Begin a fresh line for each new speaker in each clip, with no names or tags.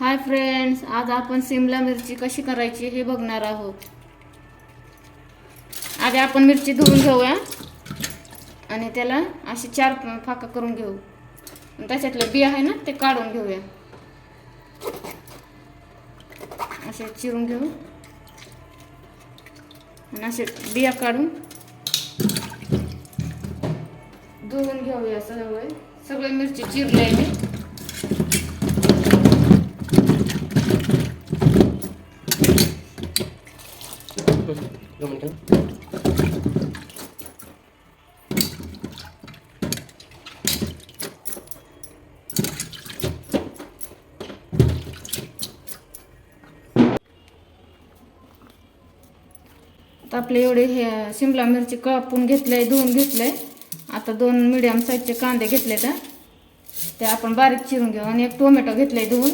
Hi friends आज आपण सिमला मिरची कशी करायची हे बघणार आहोत. आधी आपण मिरची धुवून घेऊया आणि त्याला अशी चार फाका करून घेऊ. त्याच्यातलं बिया आहे ना ते काढून घेऊया. असे चिरून घेऊ. आणि असे बिया काढून धुवून घेऊया सगळे. सगळे मिरची चिरले मी आता आपले एवढे हे शिमला मिरची कापून घेतलंय धुवून घेतलंय. आता दोन मिडियम साईजचे कांदे घेतले तर ते आपण बारीक चिरून घेऊ आणि एक टोमॅटो घेतलंय धुवून.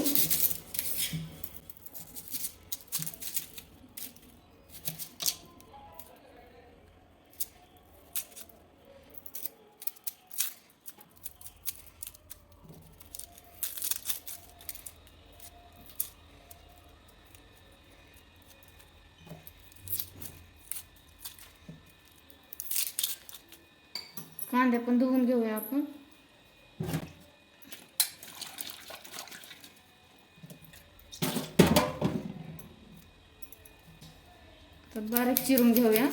कांदे पण धुवून घेऊया आपण. तर बारीक चिरून घेऊया.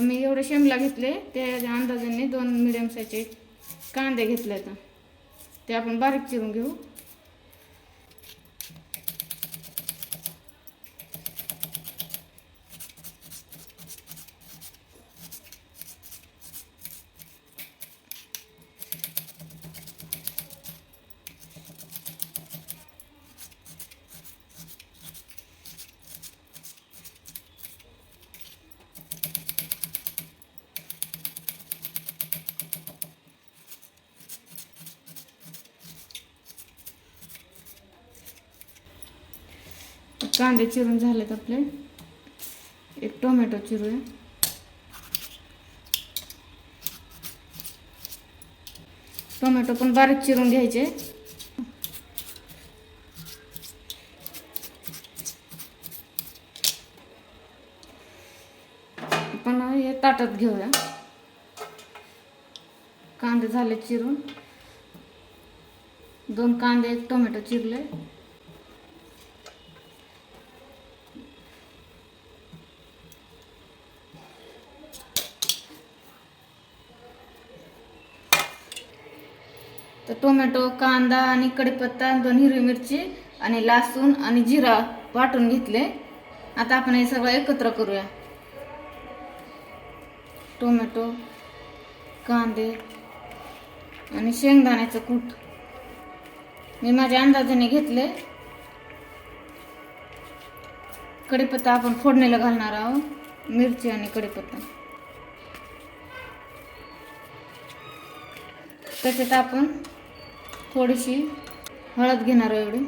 मी एवढे शिमला घेतले ते अंदाजाने दोन मिडियम साईजचे कांदे घेतले आता ते आपण बारीक चिरून घेऊ. कांदे चिरून झालेत आपले. एक टोमॅटो चिरूया. टोमॅटो पण बारीक चिरून घ्यायचे. पण हे ताटात घेऊया. कांदे झाले चिरून. दोन कांदे एक टोमॅटो चिरले. तर टोमॅटो कांदा आणि कढीपत्ता दोन हिरवी मिरची आणि लसूण आणि जिरा वाटून घेतले. आता आपण हे सगळं एकत्र करूया. टोमॅटो कांदे आणि शेंगदाण्याचं कूट. मी माझ्या अंदाजाने घेतले. कढीपत्ता आपण फोडणीला घालणार आहोत. मिरची आणि कढीपत्ता त्याच्यात आपण थोडीशी हळद घेणार आहे एवढी.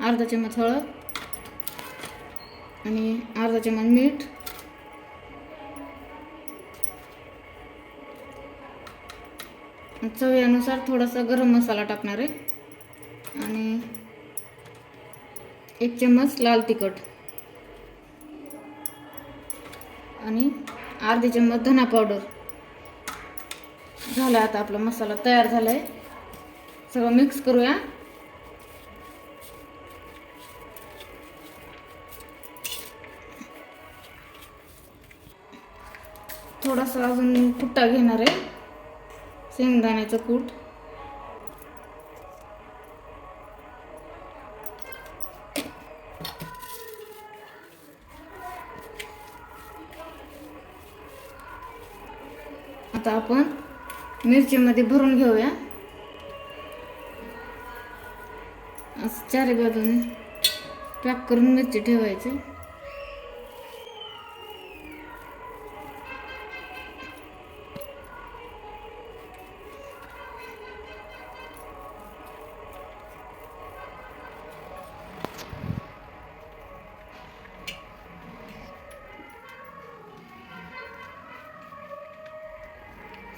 अर्धा चमच हळद आणि अर्धा चमच मीठ. चवीनुसार थोडासा गरम मसाला टाकणार आहे. आणि एक चम्मच लाल तिखट. आणि अर्धी चम्मच धना पावडर. झाला आता आपला मसाला तयार झालाय. सगळं मिक्स करूया. थोडासा अजून कुट्टा घेणार आहे. शेंगदाण्याचं कूट. आता आपण मिरचीमध्ये भरून घेऊया. असं चारी बाजूने पॅक करून मिरची ठेवायची.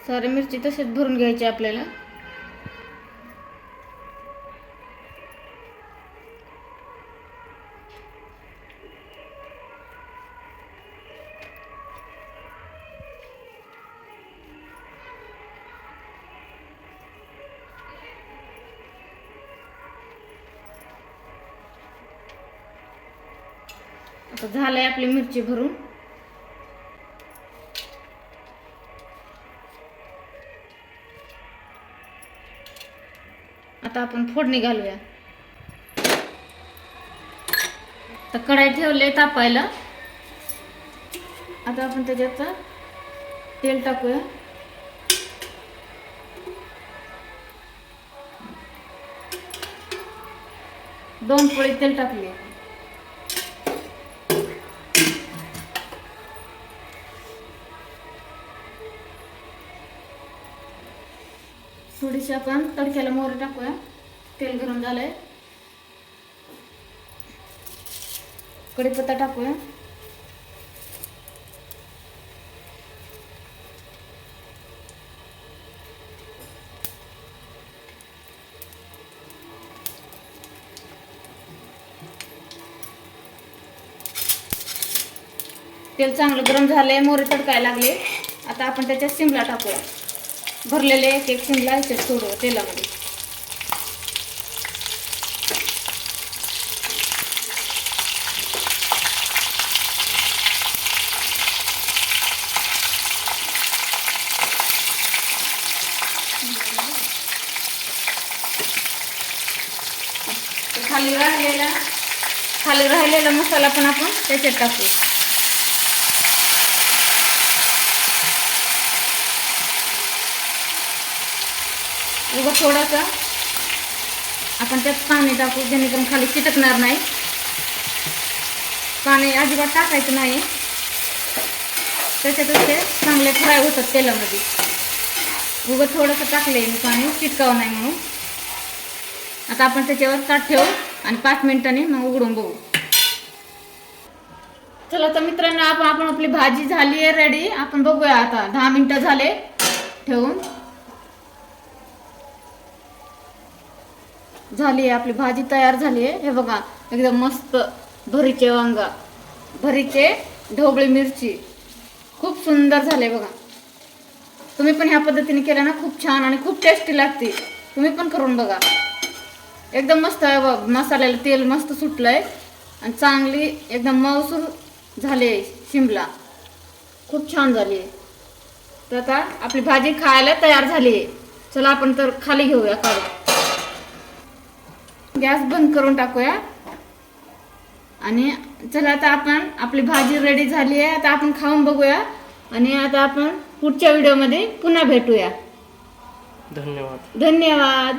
सारी मिरची तसेच भरून घ्यायची आपल्याला. आता झालंय आपली मिरची भरून. आता आपण फोडणी घालूया. तर कढाई ठेवले तापायला. आता आपण त्याच्यात तेल टाकूया. दोन पोळी तेल टाकले थोडीशी आपण तडक्याला मोहरी टाकूया. तेल गरम झालंय. कढीपत्ता टाकूया. तेल चांगलं गरम झालंय मोहरी तडकायला लागले. आता आपण त्याच्यात शिमला टाकूया. भरलेले एक एक शिमला ह्याच्यात सोडू तेलामध्ये. खाली राहिलेला खाली राहिलेला मसाला पण आपण त्याच्यात टाकू बघा थोडासा. आपण त्यात पाणी टाकू जेणेकरून खाली चिटकणार नाही. पाणी अजिबात टाकायचं नाही. त्याच्यातच ते चांगले फ्राय होतात तेलामध्ये. उगं थोडंसं टाकले मी पाणी चिटकावं नाही म्हणून. आता आपण त्याच्यावर ताट ठेवू आणि पाच मिनिटांनी मग उघडून बघू. चला तर मित्रांनो आपण आपण आपली भाजी झाली आहे रेडी आपण बघूया आता. दहा मिनिटं झाले. ठेवून. झाली आहे आपली भाजी तयार झाली आहे. हे बघा एकदम मस्त भरीचे वांगा भरीचे ढोबळी मिरची. खूप सुंदर झाले बघा. तुम्ही पण ह्या पद्धतीने केलं ना खूप छान आणि खूप टेस्टी लागते. तुम्ही पण करून बघा. एकदम मस्त आहे बघ मसाल्याला तेल मस्त सुटलंय आणि चांगली एकदम मौसूर झाले शिमला. खूप छान झाली आहे. तर आता आपली भाजी खायला तयार झाली आहे. चला आपण तर खाली घेऊया काढून गॅस बंद करून टाकूया. आणि चला आता आपण आपली भाजी रेडी झाली आहे. आता आपण खाऊन बघूया. आणि आता आपण पुढच्या व्हिडिओमध्ये पुन्हा भेटूया.
धन्यवाद.
धन्यवाद.